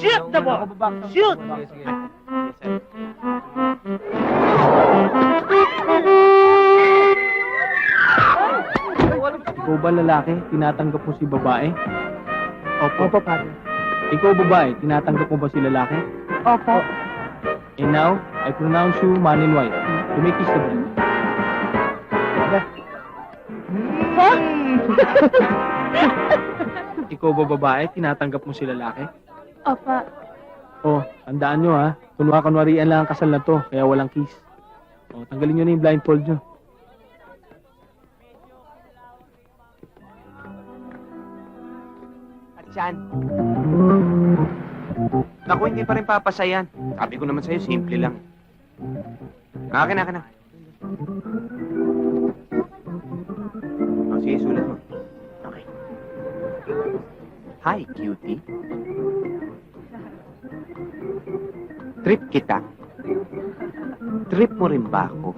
Shoot the ball! Shoot! Sige, sige. Yes, sir. Ikaw ba lalaki, tinatanggap mo si babae? Opo, pare. Ikaw babae, tinatanggap mo ba si lalaki? Opo. And now, I pronounce you man and wife. You may kiss the bride. Ikaw ba babae, tinatanggap mo si lalaki? Opa. Oh, tandaan nyo ha. Kunwa-kunwarian lang ang kasal na to, kaya walang kiss. Oh, tanggalin nyo na yung blindfold nyo. At yan. Naku, hindi pa rin papasayan. Sabi ko naman sa'yo, simple lang. Akin, akin na. O, sige, sulat mo. Okay. Hi, cutie. Trip kita. Trip mo rin ba ako?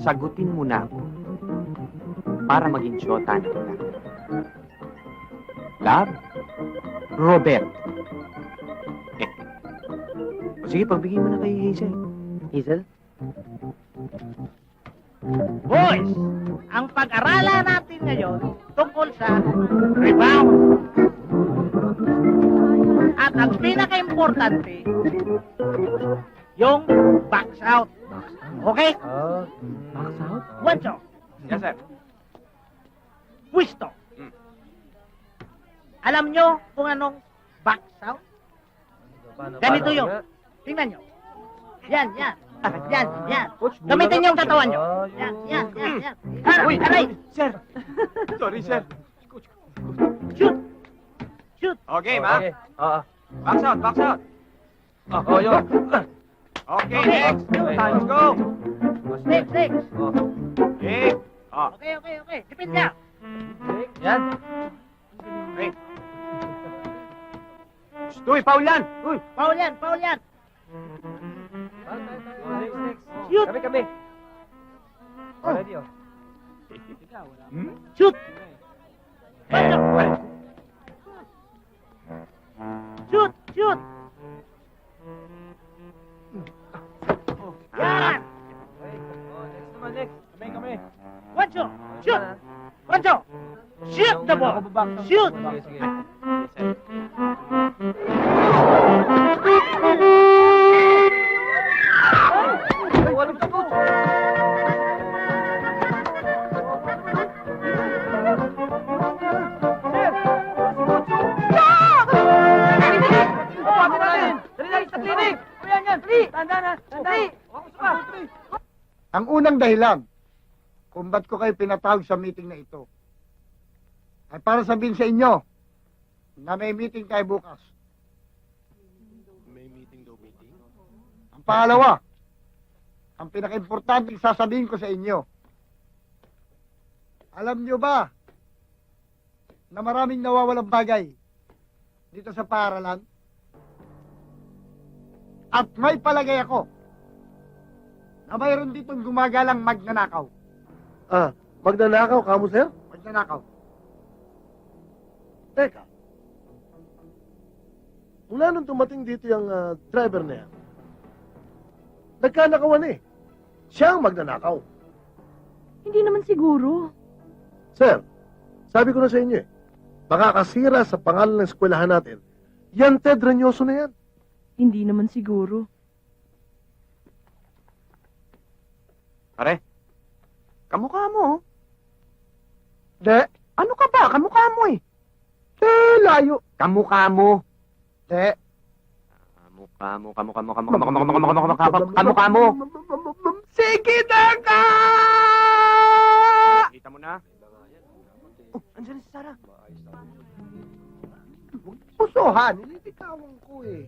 Sagutin mo na ako para maging syota na kita. Love, Robert. Eh. O sige, pagbigay mo na kay Hazel. Hazel? Boys, ang pag-aralan natin ngayon tungkol sa rebound. Ang pinaka-importante, yung box out. Okay? Box out? Wancho, Yes, sir. pwisto. Mm. Alam nyo kung anong box out? Ganito yun. Tingnan nyo. Yan, yan. Yan, yan. Gamitin nyo ang katawan nyo. Yan, yan, yan, yan. Ah, Uy, aray! sir. Sorry, sir. Shoot! Shoot! Okay, ma. Oo. Box out, box out. Oo, yun. Okay, next. Let's go. Next, next. Okay. Oh, Okay, okay, okay. Dipin ka. Yan. okay. Shh, Uy, yan. Uy. Paul yan. Next, next. Shoot! Kami, kami. Oh, ready, oh. Hmm? Shoot! Shoot! Sige, sige. Yes! Ang unang dahilan kung ba't ko kayo pinatawag sa meeting na ito ay para sabihin sa inyo na may meeting tayo bukas. May meeting daw, meeting. Ang pangalawa, ang pinaka-importante sasabihin ko sa inyo. Alam nyo ba na maraming nawawalang bagay dito sa paaralan? At may palagay ako na mayroon ditong gumagalang magnanakaw. Ah, magnanakaw ka mo, sir? Magnanakaw. Teka. Mula nung dumating dito yung ah, driver na yan, nagkanakawan eh. Siya ang magnanakaw. Hindi naman siguro. Sir, sabi ko na sa inyo eh, baka kasira sa pangalan ng eskwelahan natin, yan Ted Ranyoso na yan. Hindi naman siguro. Pare, kamukha mo. oh. De, Ano ka ba? Kamukha mo eh. De, layo. Kamukha mo. De, Kamukha mo, kamukha mo, kamukha mo, kamukha mo, kamukha mo, kamukha mo, kamukha mo. Sige na ka! Kita mo na? Oh, andyan si Sarah. Pusuhan, nililigawan ko eh.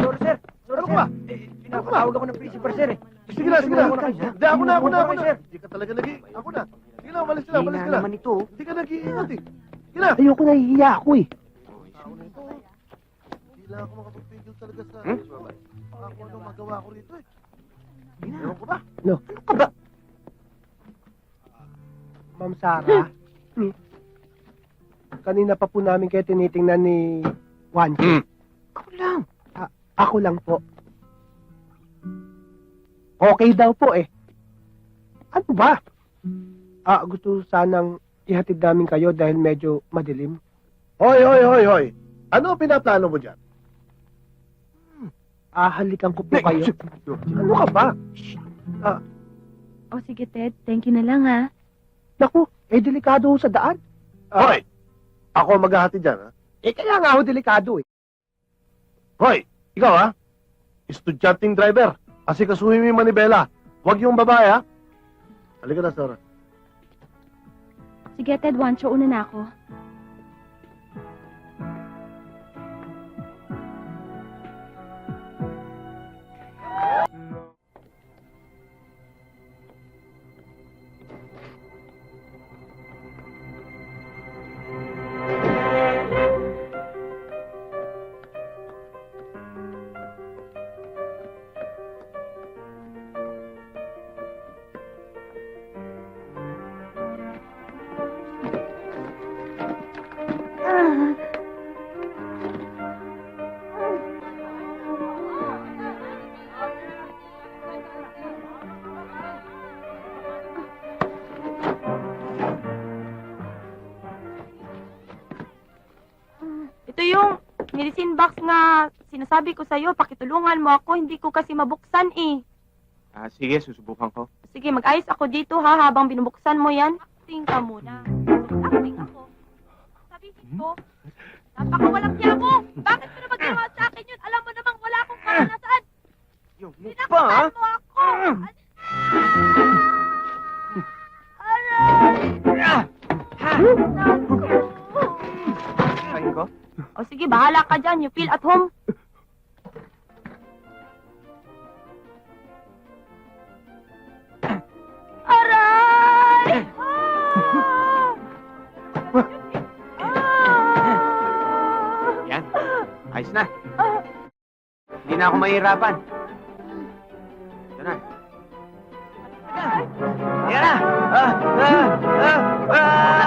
Sorry, sir. Sorry, sir. Eh, pinapatawag ako ng principal, sir eh. Sige na, sige na. Ako na ako na, ako na, na. Hindi ka talaga nag Ako na. Sige na, umalis Hina ka na. naman ito. Hindi ka nag-iingat eh. Sige na. Ayoko na, hihiya ako eh. Tao na ito. Hindi lang ako makapagpigil talaga sa... Hmm? Ako ano magawa ko rito eh. Ewan ko ba? Ano ka ba? Ma'am Sarah, kanina pa po namin kayo tinitingnan ni Juancho. Hmm. Ako lang. Ako lang po. Okay daw po eh. Ano ba? Ah, gusto sanang ihatid namin kayo dahil medyo madilim. Hoy, hoy, hoy, hoy. Ano pinaplano mo dyan? Ah, halikan ko po kayo. Ano ka ba? O sige, Ted. Thank you na lang, ha? Naku, eh delikado ho sa daan. Ah, Hoy! Ako ang maghahati dyan, ha? Eh kaya nga ho delikado eh. Hoy! Ikaw, ha? Estudyanteng driver. Kasi kasuhin mo yung manibela. Huwag yung babae, ha? Halika na, Sarah. Sige, Ted. Wancho, una na ako. Na sinasabi ko sa'yo, pakitulungan mo ako, hindi ko kasi mabuksan eh. Ah, sige, susubukan ko. Sige, mag-ayos ako dito ha, habang binubuksan mo yan. Acting ka muna. Acting ako. Sabihin ko, napakawalang niya mo! Bakit mo naman ginawa sa akin yun? Alam mo namang wala akong karanasan! Yung Sinaktan mo ako! Aray! Kain ko? O sige, bahala ka dyan. You feel at home. Aray! Ah! Ah! Yan. Ayos na. Hindi na ako mahirapan. Ito na. Yan na! Ah! Ah! Ah! Ah!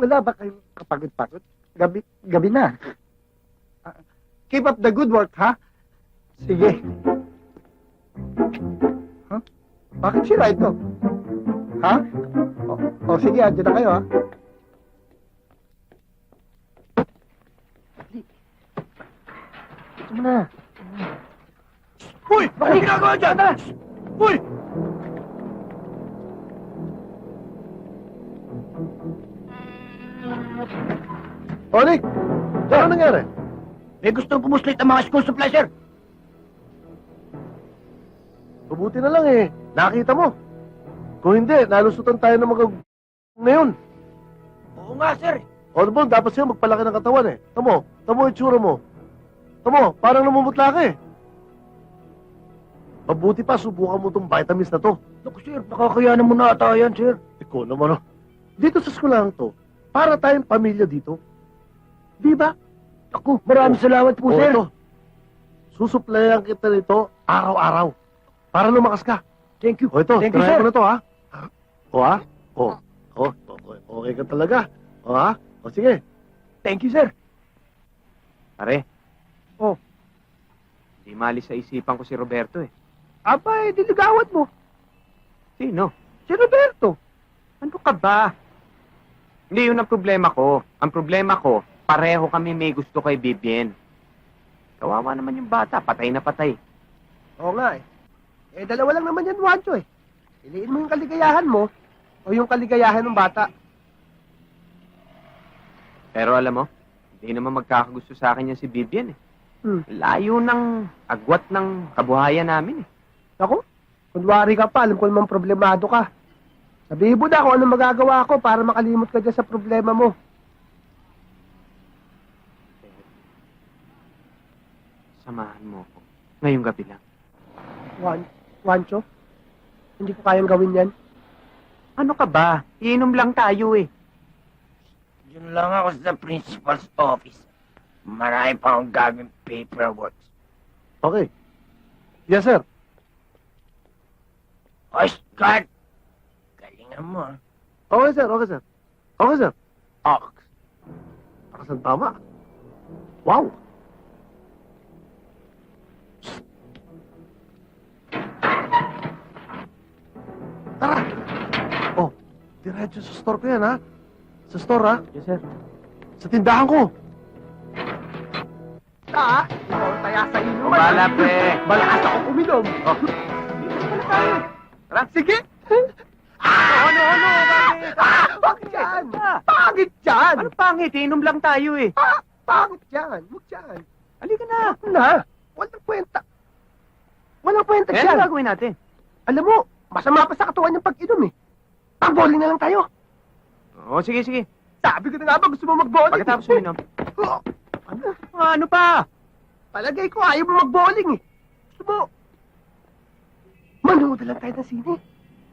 Wala ba kayong kapagod-pagod? Gabi, gabi na. Ah, keep up the good work, ha? Sige. Huh? Bakit sira ito? Ha? O, o sige, andyan na kayo, ha? Ito mo na. Uy! Ano ginagawa dyan? Uy! Onik! Ano nangyari? May gusto pumuslit ang mga school supply, sir. Mabuti na lang eh. Nakita mo. Kung hindi, nalusutan tayo ng mga ngayon. Oo nga, sir. O ano ba, dapat siya magpalaki ng katawan eh. Tamo, tamo yung tsura mo. Tamo, parang namumutla ka eh. Mabuti pa, subukan mo tong vitamins na to. Naku, sir. Nakakayanan mo na ata yan, sir. Ikaw naman oh. Dito sa eskwelahan to, para tayong pamilya dito. Di ba? Ako, maraming salamat po, O sir. ito, susuplayan kita nito araw-araw. Para lumakas ka. Thank you. O ito, Thank you, try sir. mo na to ha. O ha? O. O, okay, okay ka talaga. O ha? O sige. Thank you, sir. Pare. Oh. Hindi malis sa isipan ko si Roberto eh. Aba, eh, diligawan mo. Sino? Si Roberto. Ano ka ba? Hindi yun ang problema ko. Ang problema ko, pareho kami may gusto kay Bibien. Kawawa naman yung bata, patay na patay. Oo nga eh. Eh, dalawa lang naman yan, Wancho eh. Piliin mo yung kaligayahan mo o yung kaligayahan ng bata. Pero alam mo, hindi naman magkakagusto sa akin yan si Bibien eh. Hmm. Layo ng agwat ng kabuhayan namin eh. Ako, kunwari ka pa, alam ko naman problemado ka. Sabihin mo na kung ano magagawa ko para makalimot ka dyan sa problema mo. Samahan mo ako. Ngayong gabi lang. Wan, Wancho, hindi ko kayang gawin yan. Ano ka ba? Iinom lang tayo eh. Yun lang ako sa principal's office. Marami pa akong gagawin paperwork. Okay. Yes, sir. Coast Sir. Okay, sir. Okay, sir. Ox. Ox ang tama. Wow. Tara! Oh, diretso sa store ko yan, ha? Sa store, ha? Yes, sir. Sa tindahan ko. Ta, ikaw taya sa inuman. Bala, pre. Malakas ako uminom. Oh. Tara, sige. Ah, ano, ano, bakit? Ah, bakit yan? Pangit yan. Ano pangit? Inom lang tayo eh. Ah, pangit yan. Huwag yan. Halika na. Huwag na. Walang kwenta. Walang kwenta Eh, yan. ano gagawin natin? Alam mo, masama pa sa katawan yung pag-inom eh. Pag-bowling na lang tayo. Oo, sige, sige. Sabi ko na nga ba gusto mo mag-bowling? Pagkatapos uminom. Oh, Ah, ano pa? palagay ko ayaw mo mag-bowling eh. Gusto mo, manood lang tayo ng sine.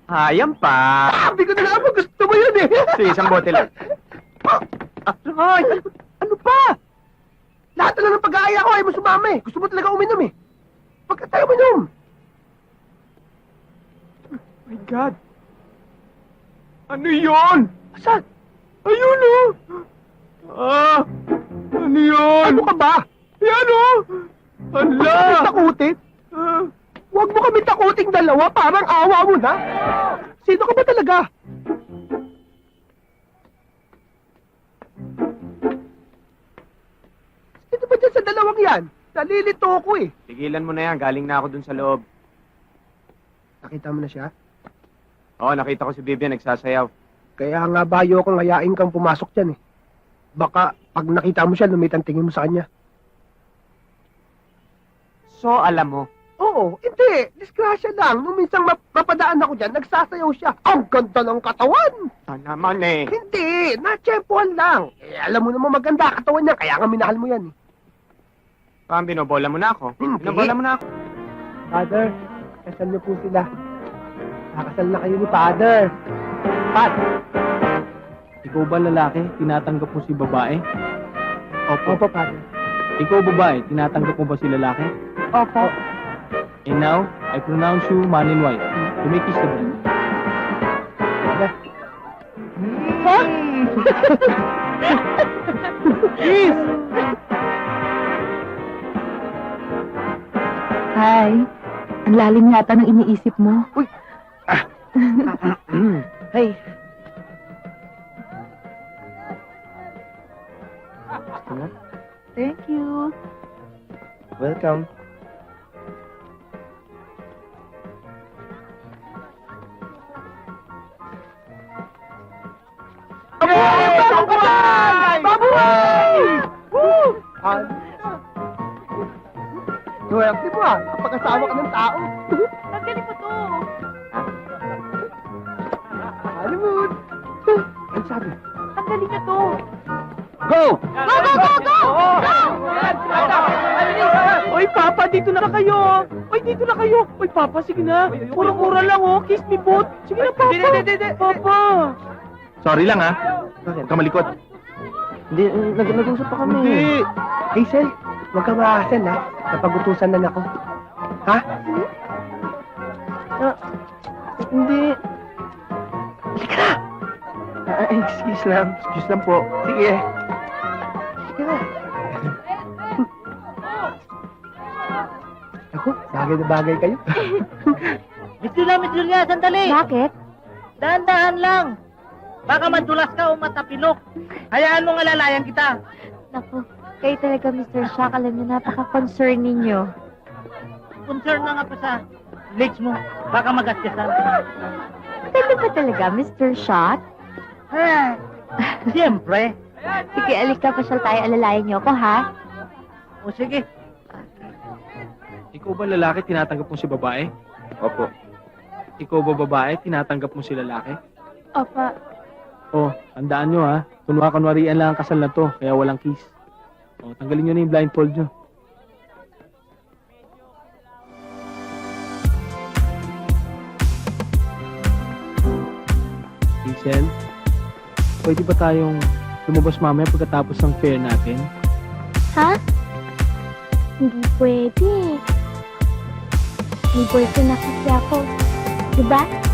Hayam pa. Sabi ko na nga ba gusto mo yun eh. Sige, isang bote lang. Ay, ano, pa? Lahat na lang ng pag-aaya ko ayaw mo sumama eh. Gusto mo talaga uminom eh. Pagka tayo uminom. my God. Ano yun? Asan? Ayun oh. Ah, ano yun? Ano ka ba? Yan oh. Hala. kami takutin. Ah, Huwag mo kami takuting dalawa. Parang awa mo na. Sino ka ba talaga? Sino ba dyan sa dalawang yan? Nalilito ko eh. Tigilan mo na yan. Galing na ako dun sa loob. Nakita mo na siya? Oo, nakita ko si Vivian nagsasayaw. Kaya nga bayo kong hayain kang pumasok dyan eh. Baka pag nakita mo siya, lumitan tingin mo sa kanya. So, alam mo. Oo, hindi. Disgrasya lang. Nung minsan map- mapadaan ako dyan, nagsasayaw siya. Ang ganda ng katawan! Sana naman eh. Hindi, natsyempohan lang. Eh, alam mo naman maganda katawan niya, kaya nga minahal mo yan eh. Parang binobola mo na ako. Hindi. Binobola mo na ako. Father, kasal niyo po sila. Kakasal na kayo ni Father. Pat, Ikaw ba lalaki, tinatanggap mo si babae? opo, opo, Father. Ikaw babae, tinatanggap mo ba si lalaki? Opo. And now, I pronounce you man and wife. You may kiss the bride. Kiss! Hi. Ang lalim yata ng iniisip mo. Hey. Thank you. Welcome. Swerte mo ah, kapag-asawa ka ng tao. Tanggalin mo to. Honeymoon! Ano sabi? Tanggalin niyo to. Go! Go, go, go, go! Go! Oy, Papa, dito na kayo. Oy, dito na kayo. Oy, Papa, sige na. Mura-mura lang, oh. Kiss me, both. Sige na, Papa. Hindi, hindi, hindi. Papa. Sorry lang, ha? Huwag ka malikot. Hindi, nag nag-usap pa kami. Hindi. Hazel, huwag kang maasan ha. Napagutusan na ako. Ha? Ah, hindi. Halika na! Ah, excuse lang. Excuse lang po. Sige. Sige na. Ako, bagay na bagay kayo. Miss Julia, Miss Julia, sandali. Bakit? Dahan-dahan lang. Baka madulas ka o matapilok. Hayaan mong alalayan kita. Naku, kayo talaga, Mr. Shock. Alam niyo, napaka-concern ninyo. Concern na nga pa sa legs mo. Baka magasyasan. Talaga ba talaga, Mr. Shock? Eh, siyempre. Sige, alika, pasyal tayo. Alalayan niyo ako, ha? O sige. Ikaw ba lalaki, tinatanggap mo si babae? Opo. Ikaw ba babae, tinatanggap mo si lalaki? Opa. Oh, tandaan nyo ha. Kunwa-kunwarian lang ang kasal na to, kaya walang kiss. Oh, tanggalin nyo na yung blindfold nyo. Hazel, pwede ba tayong lumabas mamaya pagkatapos ng fair natin? Ha? Hindi pwede. May boyfriend na kasi ako. Diba?